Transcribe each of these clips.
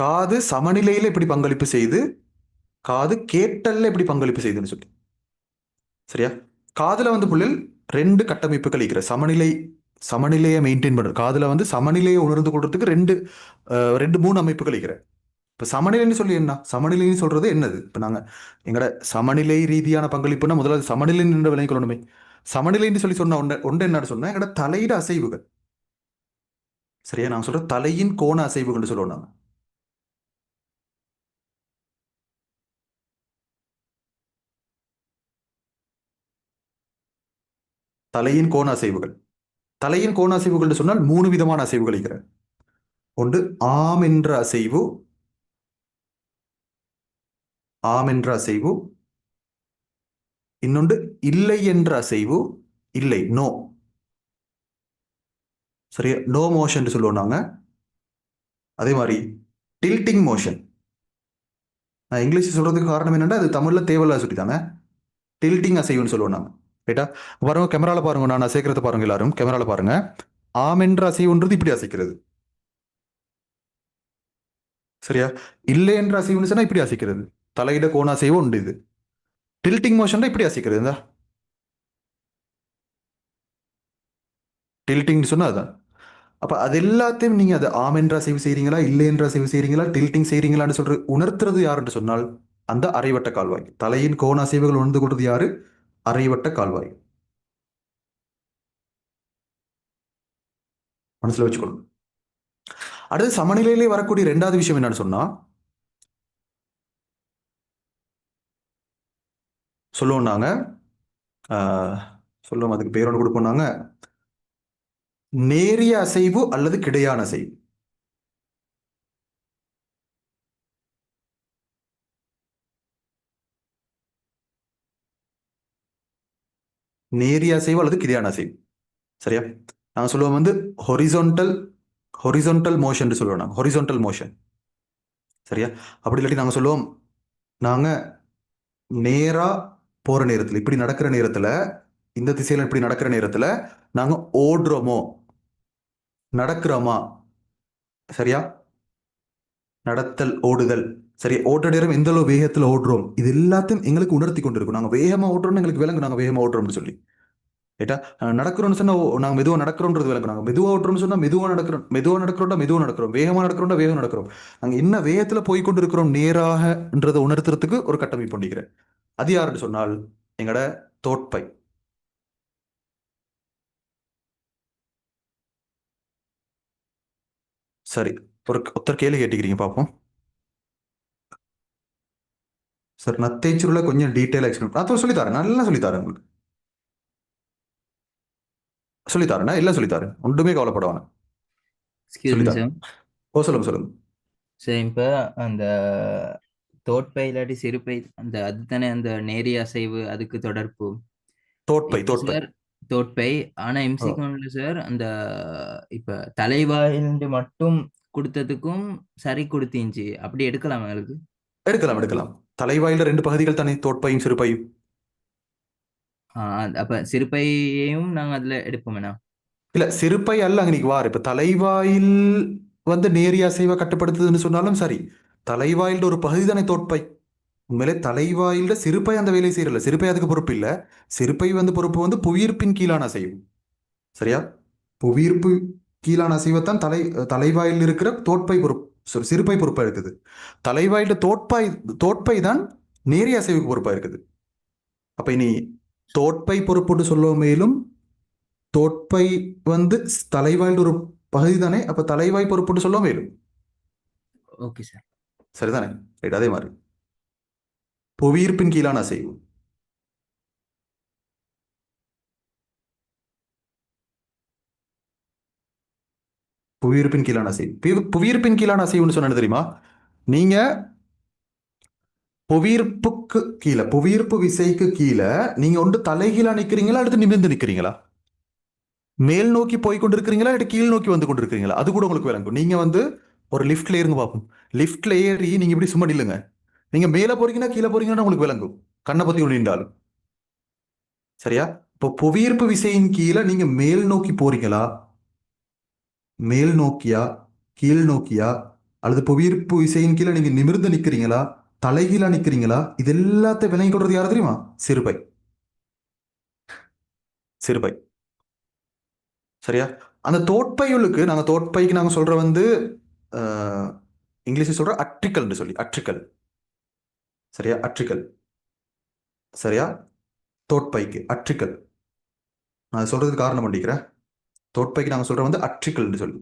காது சமநிலையில எப்படி பங்களிப்பு செய்து காது கேட்டல்ல எப்படி பங்களிப்பு செய்யுதுன்னு சொல்லி. சரியா? காதில் வந்து புள்ளில் ரெண்டு கட்டமைப்புகள் இருக்கிற சமநிலை சமநிலையை மெயின்டைன் பண்ற காதில் வந்து சமநிலையை உணர்ந்து கொள்றதுக்கு ரெண்டு ரெண்டு மூணு அமைப்புகள் இருக்கிற. இப்போ சமநிலைன்னு சொல்லி என்ன? சமநிலைன்னு சொல்கிறது என்னது? இப்போ நாங்கள் எங்களோட சமநிலை ரீதியான பங்களிப்புனா முதல்ல சமநிலை நின்ற விலை கொள்ளணுமே சமநிலைன்னு சொல்லி சொன்ன ஒன்று ஒன்று என்ன சொன்னால் எங்களோட தலையிட அசைவுகள். சரியா? நான் சொல்கிற தலையின் கோண அசைவுகள்னு சொல்லுவோம் நாங்கள் தலையின் கோண அசைவுகள். தலையின் கோண அசைவுகள் சொன்னால் மூணு விதமான அசைவுகள் இருக்கிற ஒன்று ஆம் என்ற அசைவு. ஆம் என்ற அசைவு. இன்னொன்று இல்லை என்ற அசைவு. இல்லை நோ சரியா? நோ மோஷன் சொல்லுவோம் நாங்க. அதே மாதிரி டில்ட்டிங் மோஷன் நான் இங்கிலீஷ் சொல்றதுக்கு காரணம் என்னன்னா அது தமிழ்ல தேவையில்ல சொல்லிட்டாங்க. டில்ட்டிங் அசைவுன்னு சொல்லுவோம் நாங்கள் ரைட்டா பாருங்க கேமரால பாருங்க நான் அசைக்கிறத பாருங்க எல்லாரும். கேமரால பாருங்க. ஆம் என்ற அசைவுன்றது இப்படி அசைக்கிறது. சரியா? இல்லை என்ற அசைவுன்னு சொன்னா இப்படி அசைக்கிறது. தலையிட கோண அசைவு உண்டு இது. டில்ட்டிங் மோஷன் இப்படி அசைக்கிறது. இந்த. டில்ட்டிங்னு சொன்னா அதான். அப்போ அது எல்லாத்தையும் நீங்கள் அது ஆம் என்ற அசைவு செய்கிறீங்களா இல்லை என்ற அசைவு செய்கிறீங்களா டில்ட்டிங் செய்கிறீங்களான்னு சொல்கிற உணர்த்துறது யாருன்னு சொன்னால் அந்த அரைவட்ட கால்வாய். தலையின் கோண அசைவுகள் உணர்ந்து கொடுறது யாரு? அரைவட்ட கால்வாய். மனசுல வச்சுக்கணும். அடுத்து சமநிலையிலே வரக்கூடிய ரெண்டாவது விஷயம் என்னன்னு சொன்னா சொல்லுவோம் நாங்க. சொல்லுவோம் அதுக்கு பேர் கொடுப்போம் நாங்க. நேரிய அசைவு அல்லது கிடையான அசைவு. நேரிய அசைவு அல்லது கிடையான அசைவு சரியா? நாங்கள் சொல்லுவோம் வந்து ஹொரிசோன்டல் ஹொரிசோன்டல் மோஷன் சொல்லுவோம் நாங்கள் ஹொரிசோன்டல் மோஷன் சரியா? அப்படி இல்லாட்டி நாங்கள் சொல்லுவோம் நாங்கள் நேராக போகிற நேரத்தில் இப்படி நடக்கிற நேரத்தில் இந்த திசையில் இப்படி நடக்கிற நேரத்தில் நாங்கள் ஓடுறோமோ? நடக்கிறோமா? சரியா? நடத்தல் ஓடுதல். சரி ஓட்ட நேரம் எந்த அளவு வேகத்துல ஓடுறோம்? இது எல்லாத்தையும் எங்களுக்கு உணர்த்தி கொண்டிருக்கும். நாங்க வேகமா ஓட்டுறோம்னு எங்களுக்கு விளங்கு நாங்க வேகமா ஓட்டுறோம்னு சொல்லி. ஏட்டா நடக்கிறோம்னு சொன்னா ஓ, நாங்க மெதுவா நடக்கிறோன்றது விளங்கும். நாங்க மெதுவா ஓட்டுறோம்னு சொன்னா மெதுவா நடக்கிறோம் மெதுவா நடக்கிறோம்டா மெதுவா நடக்கிறோம். வேகமா நடக்கிறோம்டா வேகம் நடக்கிறோம். நாங்க என்ன வேகத்துல போய் கொண்டிருக்கிறோம் நேராகன்றதை உணர்த்துறதுக்கு ஒரு கட்டமைப்பு பண்ணிக்கிறேன். அது யாருன்னு சொன்னால் எங்கட தோட்பை. சரி ஒரு ஒருத்தர் கேள்வி கேட்டுக்கிறீங்க பார்ப்போம் சார் நத்தைச்சுருள கொஞ்சம் டீட்டெயிலாக எக்ஸ்பிளைன் நான் சொல்லித்தரேன். நல்லா சொல்லித்தரேன் உங்களுக்கு. சொல்லித்தரேன்? நான் எல்லாம் சொல்லித்தரேன். ஒன்றுமே கவலைப்பட வேணாம் எக்ஸ்கியூஸ் மீ சொல்லித்தரேன். சார் ஓ சொல்லுங்க சொல்லுங்க. சார் இப்போ அந்த தோட்பை இல்லாட்டி சிறுபை அந்த அதுதானே அந்த நேரிய அசைவு அதுக்கு தொடர்பு. தோட்பை தோட்பை. தோட்பை ஆனா எம்சிகோன்ல சார் அந்த இப்ப தலைவாயிலிருந்து மட்டும் கொடுத்ததுக்கும் சரி கொடுத்தீங்க அப்படி எடுக்கலாம் எங்களுக்கு எடுக்கலாம் எடுக்கலாம். தலைவாயில ரெண்டு பகுதிகள் தானே தோட்பையும் சிறுபையும் அப்ப சிறுபையையும் நாங்க அதுல எடுப்போம் வேணா இல்ல சிறுபை அல்ல அங்க வார். இப்ப தலைவாயில் வந்து நேரிய அசைவை கட்டுப்படுத்துதுன்னு சொன்னாலும் சரி தலைவாயில் ஒரு பகுதி தானே தோட்பை. உண்மையிலே தலைவாயில சிறுபை அந்த வேலையை செய்யறல சிறுபை அதுக்கு பொறுப்பு இல்ல. சிறுபை வந்து பொறுப்பு வந்து புவியீர்ப்பின் கீழான அசைவு. சரியா? புவியீர்ப்பு கீழான அசைவைத்தான் தலை தலைவாயில் இருக்கிற தோட்பை பொறுப்பு. Sorry, சிறுபை பொறுப்பா இருக்குது தலைவாயில தோட்பை தோட்பை தான் நேரிய அசைவுக்கு பொறுப்பா இருக்குது அப்ப இனி தோட்பை பொறுப்புன்னு சொல்ல மேலும் தோட்பை வந்து தலைவாயில் ஒரு பகுதி தானே அப்ப தலைவாய் பொறுப்புன்னு சொல்ல மேலும் ஓகே சார். சரிதானே? ரைட் அதே மாதிரி. புவியீர்ப்பின் கீழான அசைவு. புவியிருப்பின் கீழான அசைவு புவி- புவியீர்ப்பின் கீழான அசைவுன்னு சொன்னது தெரியுமா? நீங்க புவியீர்ப்புக்கு கீழே புவியீர்ப்பு விசைக்கு கீழே நீங்க ஒன்று தலைகீழா நிக்கிறீங்களா அடுத்து நிமிர்ந்து நிக்கிறீங்களா? மேல் நோக்கி போய் கொண்டிருக்கிறீங்களா இல்லை கீழ் நோக்கி வந்து கொண்டிருக்கிறீங்களா? அது கூட உங்களுக்கு விளங்கும். நீங்க வந்து ஒரு லிஃப்ட்ல ஏறுங்க பார்ப்போம். லிஃப்ட்ல ஏறி நீங்க இப்படி சும்மா நில்லுங்க. நீங்க மேலே போறீங்கன்னா கீழே போறீங்கன்னா உங்களுக்கு விளங்கும். கண்ணை பத்தி நின்றாலும். சரியா? இப்போ புவியீர்ப்பு விசையின் கீழே நீங்க மேல் நோக்கி போறீங்களா மேல் நோக்கியா கீழ் நோக்கியா அல்லது புவியீர்ப்பு விசையின் கீழே நீங்க நிமிர்ந்து நிக்கிறீங்களா தலைகீழா நிக்கிறீங்களா இது எல்லாத்தையும் விளங்கி கொள்றது யாரு தெரியுமா? சிறுபை. சிறுபை. சரியா? அந்த தோட்பையுளுக்கு நாங்க தோட்பைக்கு நாங்க சொல்ற வந்து இங்கிலீஷில் சொல்ற அட்ரிக்கல்னு சொல்லி அட்ரிக்கல். சரியா? அட்ரிக்கல். சரியா? தோட்பைக்கு அட்ரிக்கல். நான் சொல்றதுக்கு காரணம் பண்ணிக்கிறேன். தொட்பைக்கு நாங்கள் சொல்கிற வந்து அட்ரிக்கல்னு சொல்லி.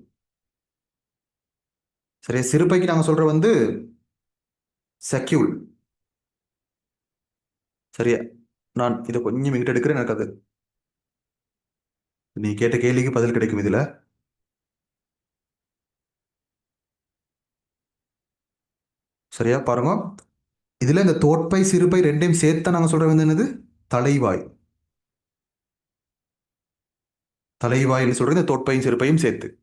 சரியா? சிறுபைக்கு நாங்கள் சொல்கிற வந்து செக்யூல் சரியா? நான் இதை கொஞ்சம் எங்கிட்ட எடுக்கிறேன் எனக்கு அது. நீ கேட்ட கேள்விக்கு பதில் கிடைக்கும் இதில். சரியா? பாருங்க. இதில் இந்த தோட்பை சிறுபை ரெண்டையும் சேர்த்து நாங்கள் சொல்கிற வந்து என்னது? தலைவாய். தலைவாய்னு சொல்கிறது இந்த தோட்பையும் சிறுபையும் சேர்த்து.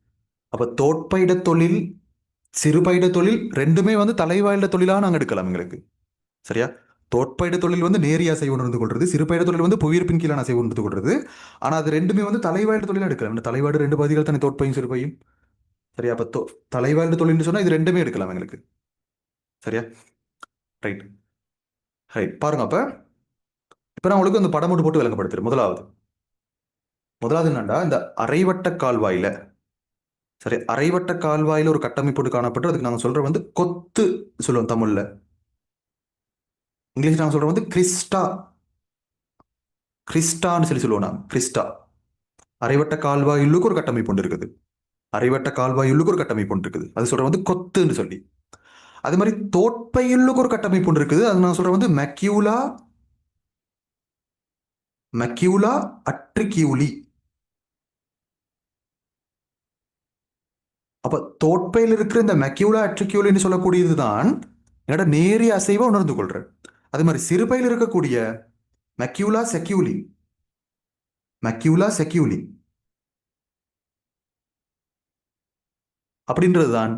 அப்போ தோட்பையிட தொழில் சிறுபையிட தொழில் ரெண்டுமே வந்து தலைவாயிட தொழிலாக நாங்கள் எடுக்கலாம் எங்களுக்கு. சரியா? தோட்பயிட தொழில் வந்து நேரிய அசைவு உணர்ந்து கொள்றது சிறுபயிட தொழில் வந்து புவியீர்ப்பின் கீழான அசைவு உணர்ந்து கொள்றது. ஆனால் அது ரெண்டுமே வந்து தலைவாயிட தொழிலாக எடுக்கலாம். இந்த தலைவாடு ரெண்டு பகுதிகள் தானே தோட்பையும் சிறுபையும் சரியா? அப்போ தோ- தலைவாயிட தொழில்னு சொன்னால் இது ரெண்டுமே எடுக்கலாம் எங்களுக்கு. சரியா? ரைட் ரைட் பாருங்க அப்போ. இப்போ நான் உங்களுக்கு அந்த படம் மட்டும் போட்டு விளங்கப்படுத்துறேன் முதலாவது. முதலாவது என்னண்டா இந்த அரைவட்ட கால்வாயில் சரி அரைவட்ட கால்வாயில் ஒரு கட்டமைப்பு காணப்பட்டு அதுக்கு நாங்கள் சொல்கிற வந்து கொத்து சொல்லுவோம் தமிழில். இங்கிலீஷ் நாங்கள் சொல்கிற வந்து கிறிஸ்டா கிறிஸ்டான்னு சொல்லி சொல்லுவோம் நான் கிறிஸ்டா. அரைவட்ட கால்வாயிலுக்கு ஒரு கட்டமைப்பு ஒன்று இருக்குது. அரைவட்ட கால்வாயிலுக்கு ஒரு கட்டமைப்பு ஒன்று இருக்குது. அது சொல்கிற வந்து கொத்துன்னு சொல்லி. அது மாதிரி தோட்பையுள்ளுக்கு ஒரு கட்டமைப்பு ஒன்று இருக்குது. அது நான் சொல்கிறேன் வந்து மெக்யூலா மெக்யூலா அட்ரிகியூலி அப்போ தோட்பையில் இருக்கிற இந்த மெக்யூலா அட்ரிக்யூலின்னு சொல்லக்கூடியது தான் என்னோட நேரிய அசைவை உணர்ந்து கொள்றேன் அதே மாதிரி சிறுபையில் இருக்கக்கூடிய மெக்யூலா செக்யூலி மெக்யூலா செக்யூலி அப்படின்றதுதான்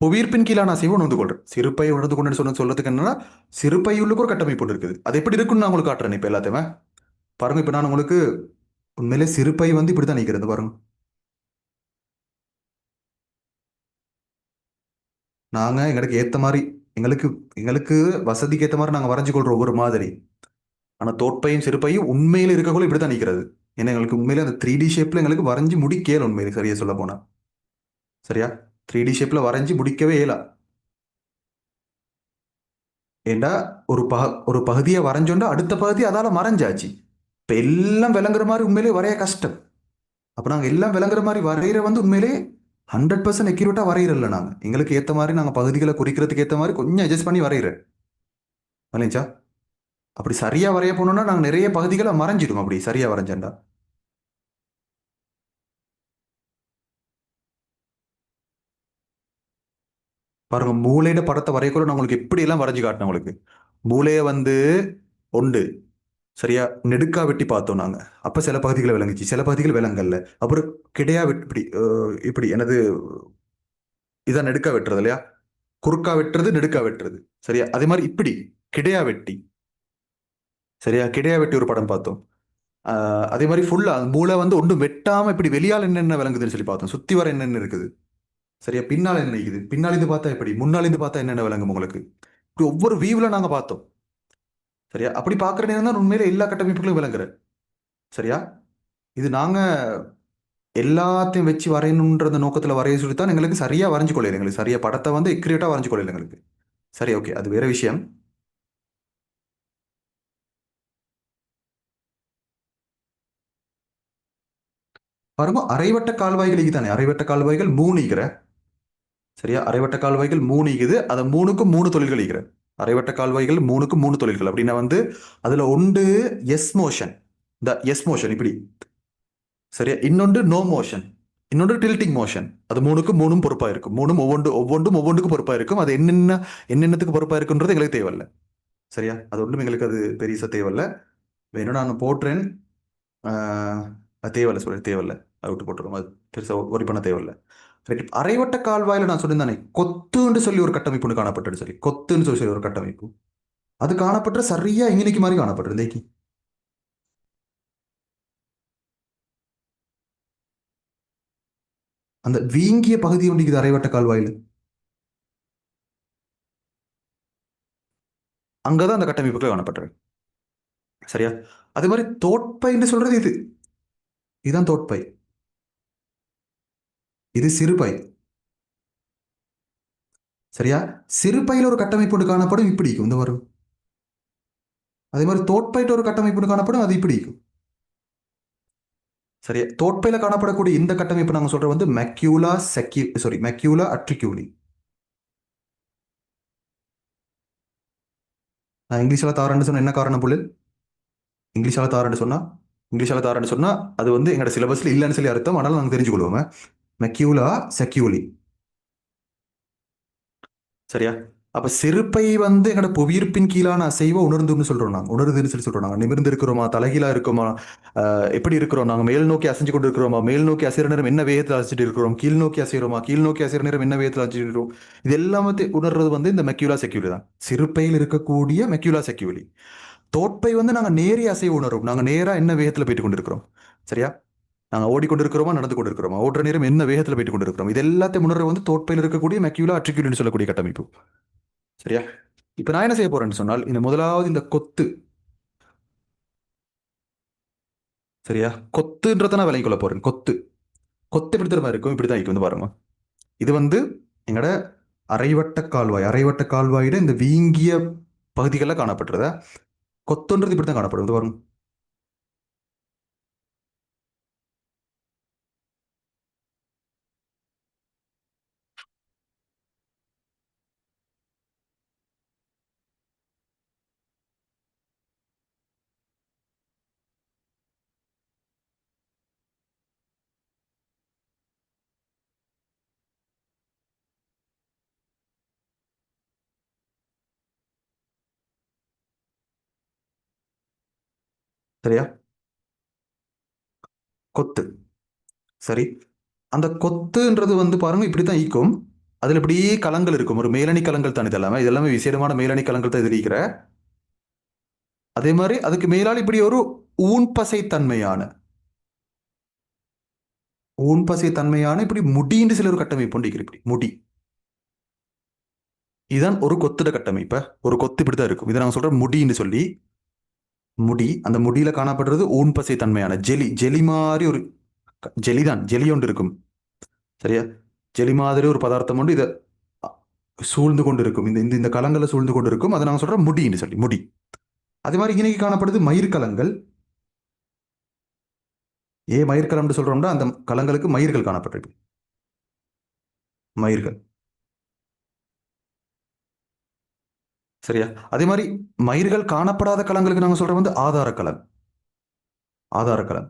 புவியீர்ப்பின் கீழான அசைவை உணர்ந்து கொள்றேன் சிறுப்பை உணர்ந்து கொண்டு சொன்ன சொல்றதுக்கு என்னன்னா சிறுப்பையுள்ளுக்கு ஒரு கட்டமைப்பு ஒன்று இருக்குது. அது எப்படி இருக்குன்னு நான் உங்களுக்கு காட்டுறேன் இப்போ எல்லாத்தையுமே. பாருங்க இப்போ நான் உங்களுக்கு உண்மையிலே சிறுபை வந்து இப்படி தான் நிற்கிறது பாருங்க. நாங்க எங்களுக்கு ஏத்த மாதிரி எங்களுக்கு எங்களுக்கு வசதிக்கு ஏத்த மாதிரி நாங்க வரைஞ்சு கொள்றோம் ஒவ்வொரு மாதிரி. ஆனா தோட்பையும் சிறுபையும் உண்மையில இருக்கக்குள்ள இப்படித்தான் நிற்கிறது ஏன்னா எங்களுக்கு உண்மையில அந்த த்ரீ டி ஷேப்ல எங்களுக்கு வரைஞ்சு முடிக்கல உண்மையில சரியா சொல்ல போனா. சரியா? த்ரீ டி ஷேப்ல வரைஞ்சு முடிக்கவே இயலா ஏண்டா ஒரு பக ஒரு பகுதியை வரைஞ்சோண்டா அடுத்த பகுதி அதால மறைஞ்சாச்சு. இப்ப எல்லாம் விளங்குற மாதிரி உண்மையிலே வரைய கஷ்டம். அப்ப நாங்க எல்லாம் விளங்குற மாதிரி வரைகிற வந்து உண்மையிலே ஹண்ட்ரட் பர்சன்ட் அக்யூரேட்டா வரைகிறல்ல நாங்கள் எங்களுக்கு ஏற்ற மாதிரி நாங்கள் பகுதிகளை குறிக்கிறதுக்கு ஏற்ற மாதிரி கொஞ்சம் அட்ஜஸ்ட் பண்ணி வரைகிறேன் இல்லைங்களா அப்படி சரியாக வரைய போனோம்னா நாங்கள் நிறைய பகுதிகளை மறைஞ்சிடும் அப்படி சரியாக வரைஞ்சேன்டா பாருங்க மூளையிட படத்தை வரையக்குள்ள நான் உங்களுக்கு எப்படி எல்லாம் வரைஞ்சு காட்டினேன் உங்களுக்கு. மூளையை வந்து ஒன்று சரியா? நெடுக்கா வெட்டி பார்த்தோம் நாங்க. அப்ப சில பகுதிகளை விளங்குச்சு. சில பகுதிகள் விளங்கல்ல அப்புறம் கிடையா இப்படி இப்படி எனது இதான் நெடுக்கா வெட்டுறது இல்லையா? குறுக்கா வெட்டுறது நெடுக்கா வெட்டுறது. சரியா? அதே மாதிரி இப்படி கிடையா வெட்டி. சரியா? கிடையா வெட்டி ஒரு படம் பார்த்தோம். அதே மாதிரி ஃபுல்லா மூளை வந்து ஒன்றும் வெட்டாம இப்படி வெளியால் என்னென்ன விளங்குதுன்னு சொல்லி பார்த்தோம். சுத்தி வர என்னென்ன இருக்குது? சரியா? பின்னால் என்ன இருக்குது? பின்னாலிருந்து பார்த்தா எப்படி? முன்னாலேருந்து பார்த்தா என்னென்ன விளங்கும் உங்களுக்கு? இப்படி ஒவ்வொரு வியூவில் நாங்கள் பார்த்தோம். சரியா? அப்படி பார்க்குற நேரம் தான் உண்மையில எல்லா கட்டமைப்புகளும் விளங்குற. சரியா? இது நாங்கள் எல்லாத்தையும் வச்சு வரையணுன்ற நோக்கத்தில் வரைய சொல்லி தான் எங்களுக்கு சரியாக வரைஞ்சு கொள்ளையில எங்களுக்கு. சரியா படத்தை வந்து எக்யூரேட்டா வரைஞ்சு கொள்ளையில எங்களுக்கு. சரி ஓகே அது வேற விஷயம். பாருங்க அரைவட்ட கால்வாய்களுக்கு தானே அரைவட்ட கால்வாய்கள் மூணு ஈகிற சரியா? அரைவட்ட கால்வாய்கள் மூணு ஈகுது அதை மூணுக்கும் மூணு தொழில்கள் ஈகிற அரைவட்ட கால்வாய்கள் மூணுக்கும் மூணு தொழில்கள். அப்படின்னா வந்து அதுல ஒன்று எஸ் மோஷன் இந்த எஸ் மோஷன் இப்படி. சரியா? இன்னொன்று நோ மோஷன் இன்னொன்று டில்டிங் மோஷன் அது மூணுக்கும் மூணும் பொறுப்பாக இருக்கும். மூணும் ஒவ்வொன்று ஒவ்வொன்றும் ஒவ்வொன்றுக்கும் பொறுப்பாக இருக்கும். அது என்னென்ன என்னென்னத்துக்கு பொறுப்பாக இருக்குன்றது எங்களுக்கு தேவையில்ல. சரியா? அது ஒன்றும் எங்களுக்கு அது பெருசா தேவையில்ல. வேணும் நான் போட்டுறேன் தேவையில்ல சொல்ல தேவையில்ல. அது விட்டு போட்டுருவோம் அது பெருசாக ஒரி பண்ண தேவையில்லை. அரைவட்ட கால்வாயில் நான் சொல்லியிருந்தானே கொத்துன்னு சொல்லி ஒரு கட்டமைப்பு ஒன்று காணப்பட்டது சொல்லி கொத்துன்னு சொல்லி ஒரு கட்டமைப்பு. அது காணப்பட்ட சரியா இங்கனைக்கு மாதிரி காணப்பட்டது அந்த வீங்கிய பகுதி ஒன்றிக்குது அரைவட்ட கால்வாயில். அங்கதான் அந்த கட்டமைப்புகள் காணப்பட்டது. சரியா? அதே மாதிரி தோட்பைன்னு சொல்றது இது. இதுதான் தோட்பை. இது சிறுபை சரியா? சிறுபையில் ஒரு கட்டமைப்பு காணப்படும் இப்படி இருக்கும் இந்த வரும் அதே மாதிரி தோட்பைட்ட ஒரு கட்டமைப்பு காணப்படும் அது இப்படி இருக்கும் சரியா? தோட்பையில் காணப்படக்கூடிய இந்த கட்டமைப்பு நாங்க சொல்றது வந்து மெக்யூலா செக்யூ சாரி மெக்யூலா அட்ரிக்யூலி நான் இங்கிலீஷ்ல தாரன்னு சொன்ன என்ன காரணம் புள்ளு? இங்கிலீஷால தாரன்னு சொன்னா இங்கிலீஷால தாரன்னு சொன்னா அது வந்து எங்களோட சிலபஸ்ல இல்லைன்னு சொல்லி அர்த்தம். ஆனாலும் நாங்கள் தெரிஞ்சுக்கொள்வோம். மெக்யூலா செக்யூலி சரியா? அப்ப சிறுப்பை வந்து எங்களோட புவியீர்ப்பின் கீழான அசைவை உணர்ந்துன்னு சொல்றோம் நாங்க. உணருதுன்னு சொல்லி சொல்றோம் நாங்க. நிமிர்ந்து இருக்கிறோமா? தலைகீழா இருக்கோமா? எப்படி இருக்கிறோம்? நாங்க மேல் நோக்கி அசைஞ்சு கொண்டு இருக்கிறோமா மேல் நோக்கி அசைற நேரம் என்ன வேகத்தில் அசைச்சிட்டு இருக்கிறோம்? கீழ் நோக்கி அசைறோமா கீழ் நோக்கி அசைற நேரம் என்ன வேகத்தில் அசைச்சிட்டு இருக்கிறோம்? இது எல்லாமே உணர்றது வந்து இந்த மெக்யூலா செக்யூலி தான். சிறுப்பையில் இருக்கக்கூடிய மெக்யூலா செக்யூலி தோற்பை வந்து நாங்க நேரிய அசைவு உணரும் நாங்க நேரா என்ன வேகத்துல போயிட்டு கொண்டிருக்கிறோம்? சரியா? நாங்கள் ஓடிக்கொண்டிருக்கிறோமா நடந்து கொண்டிருக்கிறோமா ஓடுற நேரம் என்ன வேகத்தில் போயிட்டு கொண்டிருக்கிறோம் இது எல்லாத்தையும் உணர்வு வந்து தோட்பையில் இருக்கக்கூடிய மெக்யூலா அட்ரிக்யூலின்னு சொல்லக்கூடிய கட்டமைப்பு. சரியா? இப்போ நான் என்ன செய்ய போறேன்னு சொன்னால் இந்த முதலாவது இந்த கொத்து. சரியா? கொத்துன்றத நான் விளங்கிக் கொள்ள போறேன். கொத்து. கொத்து இப்படி திரும்ப இருக்கும்? இப்படி தான் வந்து பாருங்க. இது வந்து எங்களோட அரைவட்ட கால்வாய். அரைவட்ட கால்வாயிட இந்த வீங்கிய பகுதிகளில் காணப்படுறதா? கொத்துன்றது இப்படி தான் காணப்படும் இது சரியா? கொத்து. சரி. அந்த கொத்துன்றது வந்து பாருங்க இப்படி தான் ஈக்கும். அதில் இப்படியே கலங்கள் இருக்கும். ஒரு மேலணி கலங்கள் தான் இது எல்லாமே. இது எல்லாமே விசேடமான மேலணி கலங்கள் தான் தெரிவிக்கிற அதே மாதிரி அதுக்கு மேலால் இப்படி ஒரு ஊன்பசை தன்மையான ஊன்பசை தன்மையான இப்படி முடின்னு சில ஒரு கட்டமைப்பு உண்டு இப்படி. முடி. இதுதான் ஒரு கொத்துட கட்டமைப்ப. ஒரு கொத்து இப்படி தான் இருக்கும். இதை நாங்கள் சொல்ற முடின்னு சொல்லி. முடி அந்த முடியில காணப்படுறது ஊன்பசை தன்மையான ஜெலி. ஜெலி மாதிரி ஒரு ஜெலி தான் ஜெலி ஒன்று இருக்கும். சரியா? ஜெலி மாதிரி ஒரு பதார்த்தம் உண்டு இதை சூழ்ந்து கொண்டு இருக்கும் இந்த இந்த இந்த கலங்களை சூழ்ந்து கொண்டு இருக்கும் அதை நாங்கள் சொல்கிறோம் முடின்னு சொல்லி முடி. அதே மாதிரி இன்னைக்கு காணப்படுது மயிர்கலங்கள் ஏ மயிர்கலம்னு சொல்கிறோம்னா அந்த கலங்களுக்கு மயிர்கள் காணப்பட்டிருக்கு மயிர்கள். சரியா? அதே மாதிரி மயிர்கள் காணப்படாத கலங்களுக்கு நாங்க சொல்ற வந்து ஆதார கலன். ஆதார கலன்.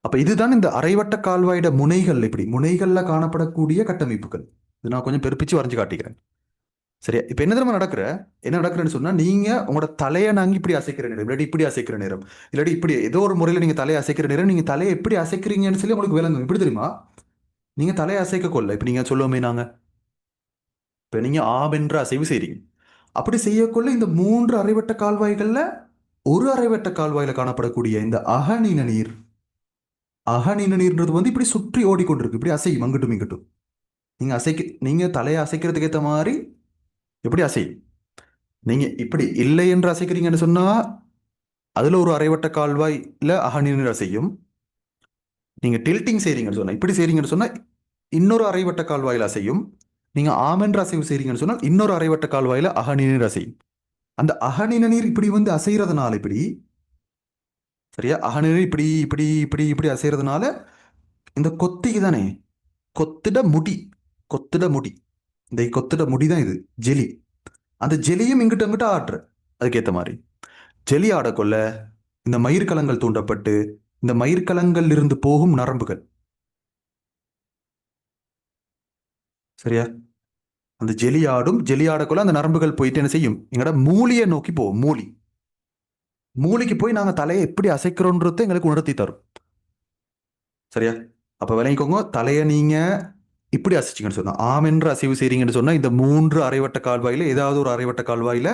அப்ப இதுதான் இந்த அரைவட்ட கால்வாயிட முனைகள் இப்படி. முனைகள்ல காணப்படக்கூடிய கட்டமைப்புகள். இது நான் கொஞ்சம் பெருப்பிச்சு வரைஞ்சு காட்டிக்கிறேன். சரியா? இப்ப என்ன தெரியுமா நடக்கிற? என்ன நடக்கிறேன்னு சொன்னா நீங்க உங்களோட தலையை நாங்க இப்படி அசைக்கிற நேரம் இல்லாட்டி இப்படி அசைக்கிற நேரம் இல்லாட்டி இப்படி ஏதோ ஒரு முறையில நீங்க தலையை அசைக்கிற நேரம் நீங்க தலையை எப்படி அசைக்கிறீங்கன்னு சொல்லி உங்களுக்கு விளங்கும். எப்படி தெரியுமா? நீங்க தலையை அசைக்க கொள்ள இப்ப நீங்க சொல்லுவோமே நாங்க. இப்போ நீங்கள் ஆம் அசைவு செய்கிறீங்க அப்படி செய்யக்குள்ள இந்த மூன்று அரைவட்ட கால்வாய்களில் ஒரு அரைவட்ட கால்வாயில் காணப்படக்கூடிய இந்த அகநீன நீர் அகநீன நீர்ன்றது வந்து இப்படி சுற்றி ஓடிக்கொண்டிருக்கு. இப்படி அசையும் அங்கிட்டும் இங்கிட்டும். நீங்கள் அசைக்க நீங்கள் தலையை அசைக்கிறதுக்கு ஏற்ற மாதிரி எப்படி அசையும். நீங்கள் இப்படி இல்லை என்று அசைக்கிறீங்கன்னு சொன்னால் அதில் ஒரு அரைவட்ட கால்வாயில் அகநீர் நீர் அசையும். நீங்கள் டில்ட்டிங் செய்கிறீங்கன்னு சொன்னால் இப்படி செய்கிறீங்கன்னு சொன்னால் இன்னொரு அரைவட்ட கால்வாயில் அசையும். நீங்க ஆமென்ற அசைவு செய்றீங்கன்னு சொன்னால் இன்னொரு அரைவட்ட கால்வாயில அகநீர் அசையும் அந்த அகநின நீர் இப்படி வந்து அசைறதுனால இப்படி சரியா? அகநிலை இப்படி இப்படி இப்படி இப்படி அசைறதுனால இந்த கொத்திக்கு தானே கொத்திட முடி கொத்திட முடி. இந்த கொத்திட முடி தான் இது ஜெலி. அந்த ஜெலியும் இங்கிட்ட அங்கிட்ட ஆடுற அதுக்கேற்ற மாதிரி. ஜெலி ஆடக்கொள்ள இந்த மயிர்கலங்கள் தூண்டப்பட்டு இந்த மயிர்கலங்கள் இருந்து போகும் நரம்புகள். சரியா? அந்த ஜெலி ஆடும் ஜெலி ஆடக்குள்ள அந்த நரம்புகள் போயிட்டு என்ன செய்யும்? எங்கட மூலியை நோக்கி போகும் மூலி மூலிக்கு போய் நாங்கள் தலையை எப்படி அசைக்கிறோன்றதை எங்களுக்கு உணர்த்தி தரும். சரியா? அப்போ விளங்கிக்கோங்க தலையை நீங்கள் இப்படி அசைச்சிங்கன்னு சொன்னால் ஆம் என்று அசைவு செய்றீங்கன்னு சொன்னால் இந்த மூன்று அரைவட்ட கால்வாயில் ஏதாவது ஒரு அரைவட்ட கால்வாயில்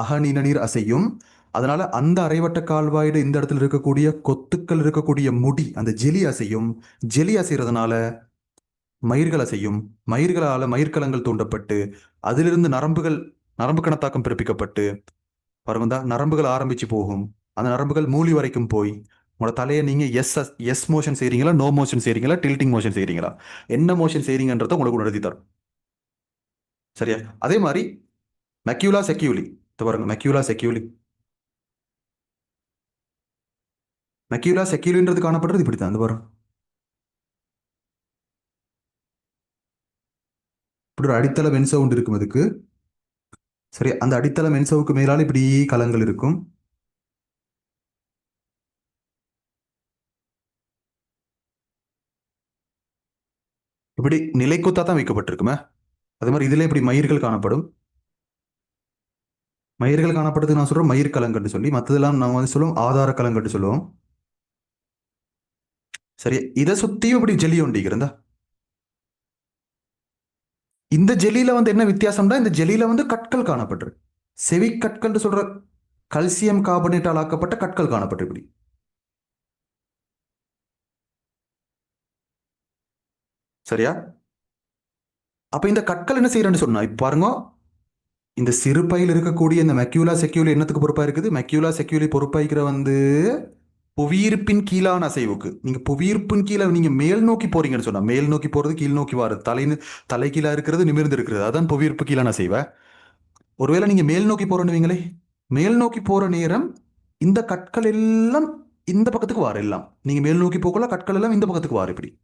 அகநீன நீர் அசையும். அதனால் அந்த அரைவட்ட கால்வாயில் இந்த இடத்துல இருக்கக்கூடிய கொத்துக்கள் இருக்கக்கூடிய முடி அந்த ஜெலி அசையும். ஜெலி அசைகிறதுனால மயிர்களை அசையும் மயிர்களால் மயிர்கலங்கள் தூண்டப்பட்டு அதிலிருந்து நரம்புகள் நரம்பு கணத்தாக்கம் பிறப்பிக்கப்பட்டு பாருங்க நரம்புகள் ஆரம்பிச்சு போகும். அந்த நரம்புகள் மூலி வரைக்கும் போய் உங்களோட தலையை நீங்கள் எஸ் எஸ் மோஷன் செய்கிறீங்களா நோ மோஷன் செய்கிறீங்களா டில்ட்டிங் மோஷன் செய்கிறீங்களா என்ன மோஷன் செய்கிறீங்கன்றத உங்களுக்கு உணர்த்தி தரும். சரியா? அதே மாதிரி மெக்யூலா செக்யூலி இது பாருங்க மெக்யூலா செக்யூலி மெக்யூலா செக்யூலின்றது காணப்படுறது இப்படி தான் இந்த பாருங்க. இப்படி ஒரு அடித்தள மென்சவுண்ட் இருக்கும் அதுக்கு. சரி அந்த அடித்தள மென்சவுக்கு மேலால இப்படி கலங்கள் இருக்கும். இப்படி நிலைக்குத்தா தான் வைக்கப்பட்டிருக்குமே. அதே மாதிரி இதுல இப்படி மயிர்கள் காணப்படும். மயிர்கள் காணப்படுறதுக்கு நான் சொல்றேன் மயிர் கலங்கன்னு சொல்லி. மற்றதெல்லாம் நாங்கள் வந்து சொல்லுவோம் ஆதார கலங்கன்னு சொல்லுவோம். சரி இதை சுத்தியும் இப்படி ஜெல்லி ஒண்டிக்கிறதா இந்த ஜெல்லியில வந்து என்ன வித்தியாசம்னா இந்த ஜெல்லியில வந்து கற்கள் காணப்பட்டிருக்கு. செவி கற்கள்னு சொல்ற கல்சியம் கார்பனேட்டால் ஆக்கப்பட்ட கற்கள் காணப்பட்டு இப்படி. சரியா? அப்ப இந்த கற்கள் என்ன செய்யறேன்னு சொன்னா இப்ப பாருங்க. இந்த சிறுபையில் இருக்கக்கூடிய இந்த மெக்யூலா செக்யூலி என்னத்துக்கு பொறுப்பா இருக்குது? மெக்யூலா செக்யூலி பொறுப்பாய்க்கிற வந்து புவியீர்ப்பின் கீழான அசைவுக்கு. நீங்க புவியீர்ப்பின் கீழே நீங்க மேல் நோக்கி போறீங்கன்னு சொன்னா மேல் நோக்கி போறது கீழ் நோக்கி வாரது. தலை தலை கீழா இருக்கிறது நிமிர்ந்து இருக்கிறது அதான் புவியீர்ப்பு கீழான அசைவை. ஒருவேளை நீங்க மேல் நோக்கி போறேன்னு மேல் நோக்கி போற நேரம் இந்த கற்கள் எல்லாம் இந்த பக்கத்துக்கு வார எல்லாம். நீங்க மேல் நோக்கி போகல கற்கள் எல்லாம் இந்த பக்கத்துக்கு வார இப்படி.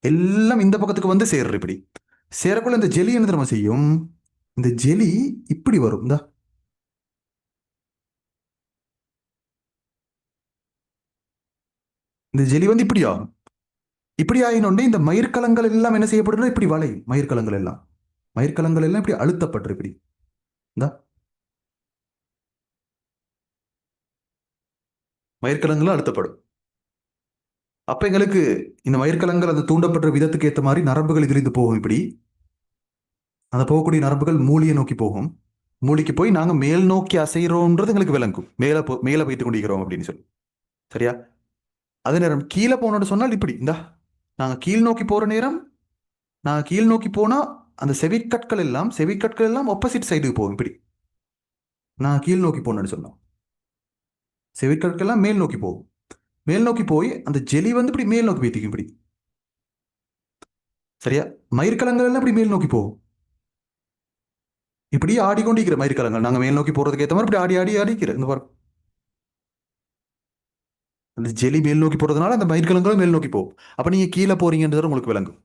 எல்லாம் இந்த பக்கத்துக்கு வந்து சேர்ற இப்படி. சேரக்குள்ள இந்த ஜெலி என்ன தெரியுமா செய்யும்? இந்த ஜெலி இப்படி வரும். இந்த. இந்த ஜெலி வந்து இப்படியா? இப்படி ஆயினோடனே இந்த மயிர்கலங்கள் எல்லாம் என்ன செய்யப்படுறது இப்படி வளையும் மயிர்கலங்கள் எல்லாம். மயிர்கலங்கள் எல்லாம் இப்படி அழுத்தப்பட்டு இப்படி. இந்த. மயிர்கலங்களும் அழுத்தப்படும். அப்ப எங்களுக்கு இந்த மயிர்கலங்கள் அந்த தூண்டப்பட்ட விதத்துக்கு ஏற்ற மாதிரி நரம்புகள் இதிலிருந்து போகும் இப்படி. அந்த போகக்கூடிய நரம்புகள் மூலியை நோக்கி போகும். மூலிக்கு போய் நாங்கள் மேல் நோக்கி அசைகிறோன்றது எங்களுக்கு விளங்கும். மேலே போ மேலே போயிட்டு கொண்டிருக்கிறோம் அப்படின்னு சொல்லி. சரியா? அதே நேரம் கீழே போனோட சொன்னால் இப்படி இந்தா நாங்கள் கீழ் நோக்கி போகிற நேரம் நாங்கள் கீழ் நோக்கி போனால் அந்த செவிக்கற்கள் எல்லாம் செவிக்கற்கள் எல்லாம் ஆப்போசிட் சைடுக்கு போகும் இப்படி. நான் கீழ் நோக்கி போனேன்னு சொன்னோம். செவிக்கற்கள் எல்லாம் மேல் நோக்கி போகும். மேல் நோக்கி போய் அந்த ஜெலி வந்து இப்படி மேல் நோக்கி போய்த்திக்கும் இப்படி. சரியா? மயிர்கலங்கள் எல்லாம் இப்படி மேல் நோக்கி போகும். இப்படி ஆடிக்கொண்டிருக்கிற மயிர்கலங்கள். நாங்கள் மேல் நோக்கி போகிறதுக்கு ஏற்ற மாதிரி இப்படி ஆடி ஆடி ஆடிக்கிற இந்த பாருங்க. அந்த ஜெலி மேல் நோக்கி போகிறதுனால அந்த மயிர்கலங்களும் மேல் நோக்கி போகும். அப்போ நீங்கள் கீழே போகிறீங்கன்றது உங்களுக்கு விளங்கும்.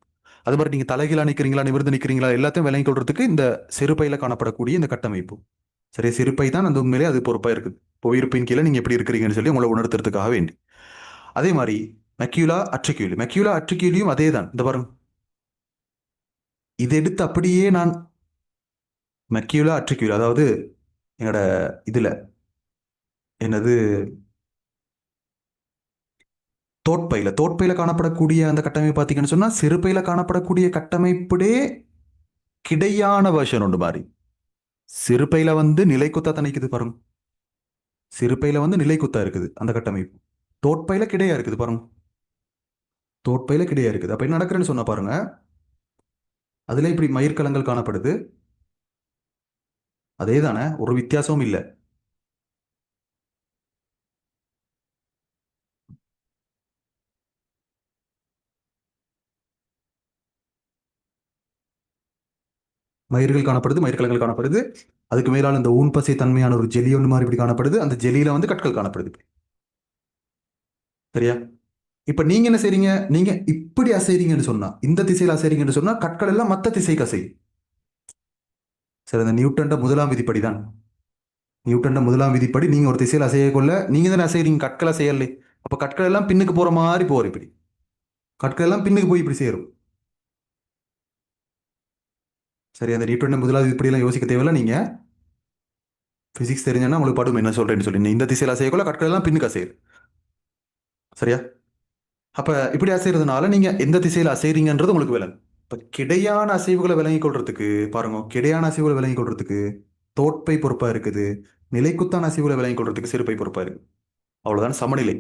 அது மாதிரி நீங்கள் தலைகீழா நிற்கிறீங்களா நிமிர்ந்து நிற்கிறீங்களா எல்லாத்தையும் விளங்கி கொள்றதுக்கு இந்த சிறுப்பையில் காணப்படக்கூடிய இந்த கட்டமைப்பு. சரி சிறுப்பை தான் அந்த உண்மையிலே அது பொறுப்பாக இருக்குது. புவியிருப்பின் கீழே நீங்கள் எப்படி இருக்கிறீங்கன்னு சொல்லி உங்களை உணர்த்துறதுக்காக வேண்டி. அதே மாதிரி மெக்யூலா அட்ரிக்யூலி மெக்யூலா அட்ரிக்யூலியும் அதே தான் இந்த பாருங்க. இதை எடுத்து அப்படியே நான் மெக்யூலா அட்ரிக்யூலி அதாவது எங்களோட இதில் என்னது? தோட்பையில் தோட்பையில் காணப்படக்கூடிய அந்த கட்டமைப்பு பார்த்தீங்கன்னு சொன்னால் சிறுபையில் காணப்படக்கூடிய கட்டமைப்புடே கிடையான வெர்ஷன் ஒன்று மாதிரி சிறுபையில் வந்து நிலைக்குத்தா தணிக்குது பாருங்க. சிறுப்பையில் வந்து நிலைக்குத்தா இருக்குது அந்த கட்டமைப்பு. தோட்பையில் கிடையா இருக்குது பாருங்க. தோட்பையில் கிடையா இருக்குது. அப்போ என்ன நடக்கிறேன்னு சொன்ன பாருங்க. அதில் இப்படி மயிர்கலங்கள் காணப்படுது. அதே தானே ஒரு வித்தியாசமும் இல்லை. மயிர்கள் காணப்படுது மயிர்கலங்கள் காணப்படுது. அதுக்கு மேலால் இந்த ஊன்பசை தன்மையான ஒரு ஜெலி ஒன்று மாதிரி இப்படி காணப்படுது. அந்த ஜெலியில வந்து கற்கள் காணப்படுது சரியா? இப்ப நீங்க என்ன செய்றீங்க? நீங்க இப்படி அசைறீங்கன்னு சொன்னா இந்த திசையில அசைறீங்கன்னு சொன்னா கற்கள் எல்லாம் மத்த திசைக்கு அசையும். சரி அந்த நியூட்டன்ட முதலாம் விதிப்படி தான் நியூட்டன்ட முதலாம் விதிப்படி நீங்க ஒரு திசையில் அசைய கொள்ள நீங்க தானே அசைறீங்க கற்களை செய்யலே அப்ப கற்கள் எல்லாம் பின்னுக்கு போற மாதிரி போற இப்படி. கற்கள் எல்லாம் பின்னுக்கு போய் இப்படி சேரும். சரி அந்த நியூட்டன்ட முதலாவது இப்படிலாம் யோசிக்க தேவையில்ல நீங்கள் ஃபிசிக்ஸ் தெரிஞ்சேன்னா உங்களுக்கு படும் என்ன சொல்கிறேன்னு சொல்லி. இந்த திசையில் அசையக்குள்ள கற்களெல்லாம் பின்னுக்கு அசையுது சரியா? அப்போ இப்படி அசைகிறதுனால நீங்கள் எந்த திசையில் அசைறீங்கன்றது உங்களுக்கு விலங்கு. இப்போ கிடையான அசைவுகளை விளங்கி கொள்றதுக்கு பாருங்க கிடையான அசைவுகளை விளங்கிக் கொள்றதுக்கு தோட்பை பொறுப்பாக இருக்குது. நிலைக்குத்தான அசைவுகளை விளங்கிக் கொள்றதுக்கு சிறுப்பை பொறுப்பாக இருக்குது அவ்வளோதான் சமநிலை.